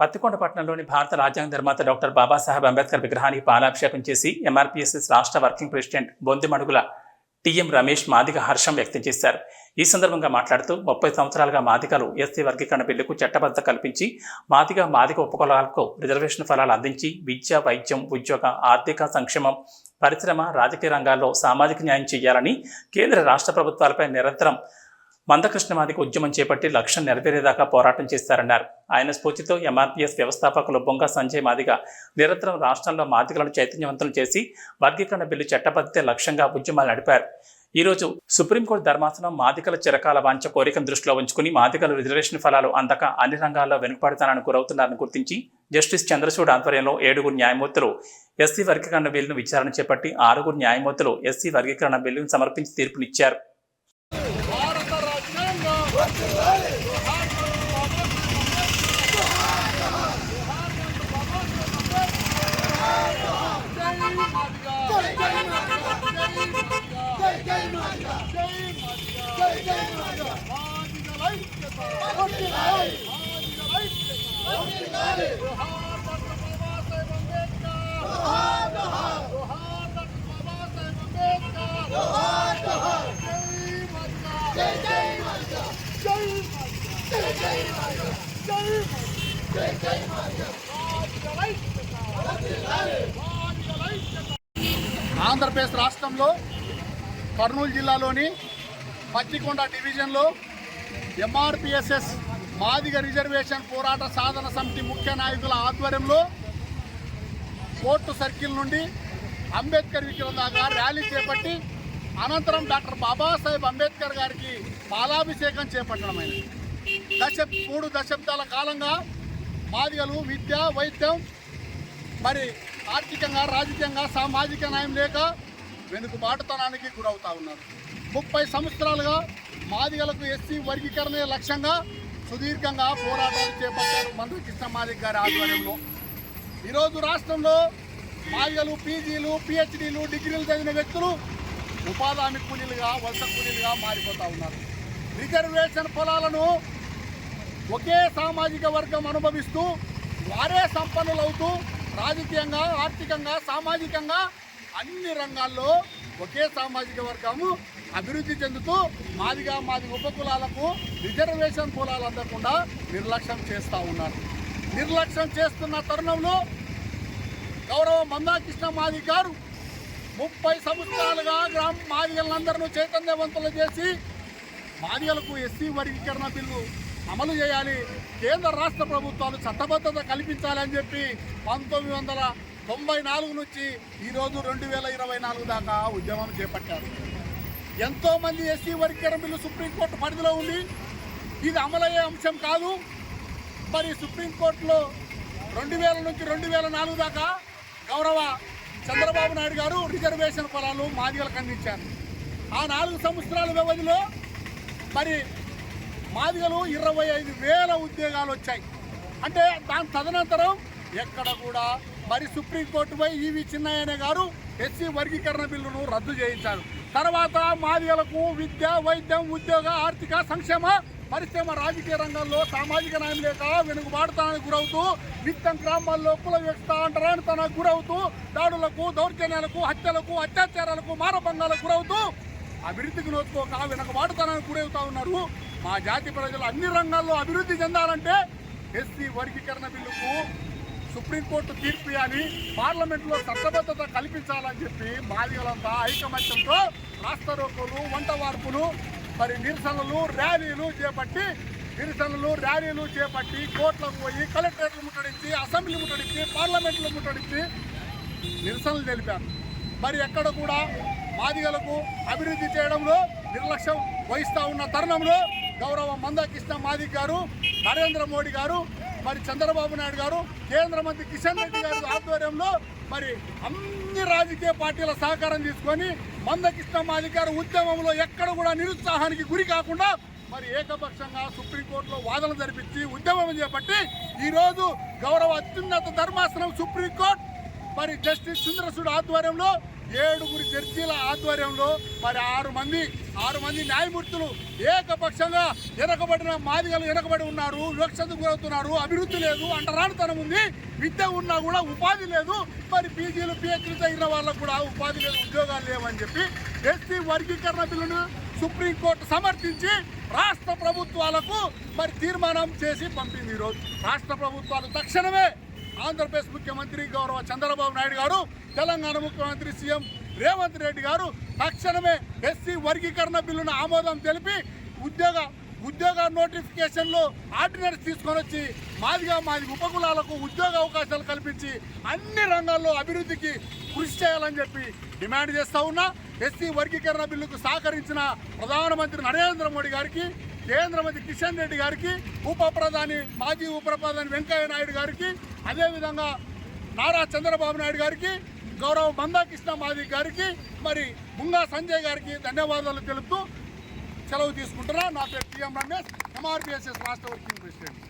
పత్తికొండ పట్టణంలోని భారత రాజ్యాంగ నిర్మాత డాక్టర్ బాబాసాహెబ్ అంబేద్కర్ విగ్రహానికి పాలాభిషేకం చేసి ఎంఆర్పీఎస్ఎస్ రాష్ట్ర working president Bondimadugula TM Ramesh Madiga హర్షం వ్యక్తం చేశారు. ఈ సందర్భంగా మాట్లాడుతూ ముప్పై సంవత్సరాలుగా మాదిగలు ఎస్సీ వర్గీకరణ బిల్లుకు చట్టబద్ధత కల్పించి మాదిగ మాదిగ ఉపకులాలకు రిజర్వేషన్ ఫలాలు అందించి విద్య వైద్యం ఉద్యోగ ఆర్థిక సంక్షేమం పరిశ్రమ రాజకీయ రంగాల్లో సామాజిక న్యాయం చేయాలని కేంద్ర రాష్ట్ర ప్రభుత్వాలపై నిరంతరం మందకృష్ణమాదిక ఉద్యమం చేపట్టి లక్ష్యం నెరవేరేదాకా పోరాటం చేస్తారన్నారు. ఆయన స్ఫూర్తితో ఎంఆర్పీఎస్ వ్యవస్థాపకులు బొంగ సంజయ్ మాదిగ నిరంతరం రాష్ట్రంలో మాదిగలను చైతన్యవంతం చేసి వర్గీకరణ బిల్లు చట్టబద్ధతే లక్ష్యంగా ఉద్యమాలు నడిపారు. ఈరోజు సుప్రీంకోర్టు ధర్మాసనం మాదికల చిరకాల వాంఛ కోరికను దృష్టిలో ఉంచుకుని మాదికల రిజర్వేషన్ ఫలాలు అందక అన్ని రంగాల్లో వెనుకబడతానని గురవుతున్నారని గుర్తించి జస్టిస్ చంద్రచూడ్ ఆధ్వర్యంలో ఏడుగురు న్యాయమూర్తులు ఎస్సీ వర్గీకరణ బిల్లును విచారణ చేపట్టి ఆరుగురు న్యాయమూర్తులు ఎస్సీ వర్గీకరణ బిల్లును సమర్పించి తీర్పునిచ్చారు. రాజ్యాంగం ఆంధ్రప్రదేశ్ రాష్ట్రంలో కర్నూలు జిల్లాలోని పత్తికొండ డివిజన్లో ఎంఆర్పిఎస్ఎస్ మాదిగ రిజర్వేషన్ పోరాట సాధన సమితి ముఖ్య నాయకుల ఆధ్వర్యంలో కోర్టు సర్కిల్ నుండి అంబేద్కర్ విగ్రహం దాకా ర్యాలీ చేపట్టి అనంతరం డాక్టర్ బాబాసాహెబ్ అంబేద్కర్ గారికి పాలాభిషేకం చేపట్టడమైనది దశ మూడు దశాబ్దాల కాలంగా మాదిగలు విద్య వైద్యం మరి ఆర్థికంగా రాజకీయంగా సామాజిక న్యాయం లేక వెనుకబాటుతనానికి గురవుతా ఉన్నారు. ముప్పై సంవత్సరాలుగా మాదిగలకు ఎస్సీ వర్గీకరణ లక్ష్యంగా సుదీర్ఘంగా పోరాటాలు చేపట్టారు మంత్రి కృష్ణ మాదిగ గారి ఆధ్వర్యంలో. ఈరోజు రాష్ట్రంలో మాదిగలు పీజీలు పిహెచ్డీలు డిగ్రీలు చదివిన వ్యక్తులు ఉపాధి హామీ కూలీలుగా వలస కూలీలుగా మారిపోతూ ఉన్నారు. రిజర్వేషన్ పొలాలను ఒకే సామాజిక వర్గం అనుభవిస్తూ వారే సంపన్నులవుతూ రాజకీయంగా ఆర్థికంగా సామాజికంగా అన్ని రంగాల్లో ఒకే సామాజిక వర్గము అభివృద్ధి చెందుతూ మాదిగా మాది ఉపకులాలకు రిజర్వేషన్ కులాలు అందకుండా నిర్లక్ష్యం చేస్తూ ఉన్నారు. నిర్లక్ష్యం చేస్తున్న తరుణంలో గౌరవ మందాకృష్ణ మాది గారు ముప్పై సంవత్సరాలుగా గ్రామ మాదిగలందరినూ చైతన్యవంతులు చేసి మాదిగలకు ఎస్సీ వర్గీకరణ బిల్లు అమలు చేయాలి. కేంద్ర రాష్ట్ర ప్రభుత్వాలు చట్టబద్ధత కల్పించాలని చెప్పి పంతొమ్మిది వందల తొంభై నాలుగు నుంచి ఈరోజు రెండు వేల ఇరవై నాలుగు దాకా ఉద్యమం చేపట్టారు. ఎంతోమంది ఎస్సీ వర్గీకరణ బిల్లు సుప్రీంకోర్టు పరిధిలో ఉంది. ఇది అమలయ్యే అంశం కాదు. మరి సుప్రీంకోర్టులో రెండు వేల నుంచి రెండు వేల నాలుగు దాకా గౌరవ చంద్రబాబు నాయుడు గారు రిజర్వేషన్ పొలాలు మాదిగలకు అందించారు. ఆ నాలుగు సంవత్సరాల వ్యవధిలో మరి మాదిగలు ఇరవై ఐదు వేల ఉద్యోగాలు వచ్చాయి. అంటే దాని తదనంతరం ఎక్కడ కూడా మరి సుప్రీంకోర్టుపై ఈవి చిన్నయ్యనే గారు ఎస్సీ వర్గీకరణ బిల్లును రద్దు చేయించారు. తర్వాత మాదిగలకు విద్య వైద్యం ఉద్యోగ ఆర్థిక సంక్షేమ పరిశ్రమ రాజకీయ రంగంలో సామాజిక న్యాయం లేక వెనుకబాటుతానికి గురవుతూ నిత్యం గ్రామాల్లో కుల వ్యక్త అంటరానితనానికి గురవుతూ దాడులకు దౌర్జన్యాలకు హత్యలకు అత్యాచారాలకు మానభంగాలకు గురవుతూ అభివృద్ధికి నోచుకోక వెనకబాటుతనానికి గురవుతా ఉన్నారు. మా జాతి ప్రజలు అన్ని రంగాల్లో అభివృద్ధి చెందాలంటే ఎస్సీ వర్గీకరణ బిల్లుకు సుప్రీంకోర్టు తీర్పు అని పార్లమెంట్లో చట్టబద్ధత కల్పించాలని చెప్పి మాదిగలంతా ఐకమత్యంతో రాష్ట్ర రోకులు వంట వార్పులు మరి నిరసనలు ర్యాలీలు చేపట్టి నిరసనలు ర్యాలీలు చేపట్టి కోర్టులకు పోయి కలెక్టరేట్లు ముట్టడించి అసెంబ్లీ ముట్టడించి పార్లమెంట్లో ముట్టడించి నిరసనలు తెలిపారు. మరి ఎక్కడ కూడా మాదిగలకు అభివృద్ధి చేయడంలో నిర్లక్ష్యం వహిస్తూ ఉన్న తరుణంలో గౌరవ మందకృష్ణ మాదిక్ గారు నరేంద్ర మోడీ గారు మరి చంద్రబాబు నాయుడు గారు కేంద్ర మంత్రి కిషన్ రెడ్డి గారి ఆధ్వర్యంలో మరి అన్ని రాజకీయ పార్టీల సహకారం తీసుకొని మందకృష్ణ మాదిక్ గారు ఉద్యమంలో ఎక్కడ కూడా నిరుత్సాహానికి గురి కాకుండా మరి ఏకపక్షంగా సుప్రీంకోర్టులో వాదన జరిపించి ఉద్యమం చేపట్టి ఈరోజు గౌరవ అత్యున్నత ధర్మాసనం సుప్రీంకోర్టు మరి జస్టిస్ సుందరసుడు ఆధ్వర్యంలో ఏడుగురు జడ్జీల ఆధ్వర్యంలో మరి ఆరు మంది ఆరు మంది న్యాయమూర్తులు ఏకపక్షంగా వెనకబడిన మాదిగలు వెనకబడి ఉన్నారు వివక్షతకు గురవుతున్నారు అభివృద్ధి లేదు అంటరానితనం ఉంది విద్య ఉన్నా కూడా ఉపాధి లేదు. మరి పీజీలు పిహెచ్లు తగిన వాళ్ళకు కూడా ఉపాధి లేదు ఉద్యోగాలు లేవని చెప్పి ఎస్సీ వర్గీకరణ బిల్లును సుప్రీంకోర్టు సమర్థించి రాష్ట్ర ప్రభుత్వాలకు మరి తీర్మానం చేసి పంపింది ఈరోజు. రాష్ట్ర ప్రభుత్వాలు తక్షణమే ఆంధ్రప్రదేశ్ ముఖ్యమంత్రి గౌరవ చంద్రబాబు నాయుడు గారు తెలంగాణ ముఖ్యమంత్రి సీఎం రేవంత్ రెడ్డి గారు తక్షణమే ఎస్సీ వర్గీకరణ బిల్లును ఆమోదం తెలిపి ఉద్యోగ ఉద్యోగ నోటిఫికేషన్లు ఆర్డినెన్స్ తీసుకొని వచ్చి మాదిగా మాది ఉపకులాలకు ఉద్యోగ అవకాశాలు కల్పించి అన్ని రంగాల్లో అభివృద్ధికి కృషి చేయాలని చెప్పి డిమాండ్ చేస్తా ఉన్నా. ఎస్సీ వర్గీకరణ బిల్లుకు సహకరించిన ప్రధానమంత్రి నరేంద్ర మోడీ గారికి కేంద్ర మంత్రి కిషన్ రెడ్డి గారికి ఉప ప్రధాని మాజీ ఉప ప్రధాని వెంకయ్య నాయుడు గారికి అదేవిధంగా నారా చంద్రబాబు నాయుడు గారికి గౌరవ మందాకృష్ణ మాది గారికి మరి ముంగా సంజయ్ గారికి ధన్యవాదాలు తెలుపుతూ సెలవు తీసుకుంటున్నా. నా పేరు టీఎం రమేష్ ఎంఆర్పిఎస్ఎస్ రాష్ట్ర వర్కింగ్ ప్రెసిడెంట్.